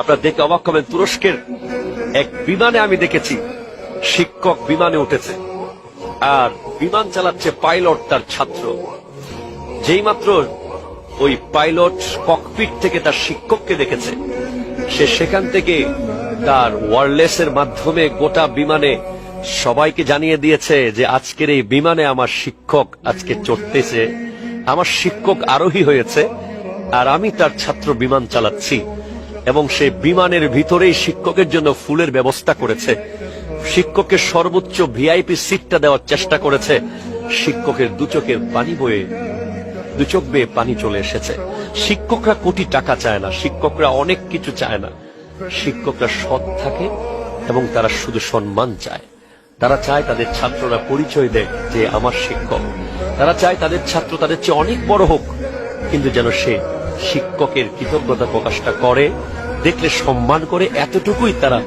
আপনারা দেখে অবাক হবেন, তুরস্কের এক বিমানে আমি দেখেছি, শিক্ষক বিমানে উঠেছে। আর বিমান চালাচ্ছে পাইলট তার ছাত্র। যেই মাত্র ওই পাইলট ককপিট থেকে তার শিক্ষককে দেখেছে, সে সেখান থেকে তার ওয়ারলেসের মাধ্যমে গোটা বিমানে সবাইকে জানিয়ে দিয়েছে যে আজকের এই বিমানে আমার শিক্ষক আজকে চড়তেছে, আমার শিক্ষক আরোহী হয়েছে, আর আমি তার ছাত্র বিমান চালাচ্ছি। এবং সে বিমানের ভিতরেই শিক্ষকের জন্য ফুলের ব্যবস্থা করেছে। শিক্ষকের সর্বোচ্চ ভিআইপি সিটটা দেওয়ার চেষ্টা করেছে। শিক্ষকের দু চোখের পানি বয়ে, দু চোখ বেয়ে পানি চলে এসেছে। শিক্ষকরা কোটি টাকা চায় না, শিক্ষকরা অনেক কিছু চায় না। শিক্ষকরা সৎ থাকে এবং তারা শুধু সম্মান চায়। তারা চায় তাদের ছাত্ররা পরিচয় দেয় যে আমার শিক্ষক। তারা চায় তাদের ছাত্র তাদের চেয়ে অনেক বড় হোক, কিন্তু যেন সে শিক্ষকের কৃতজ্ঞতা প্রকাশটা করে দেখলে সম্মান করে এতটুকুই তারা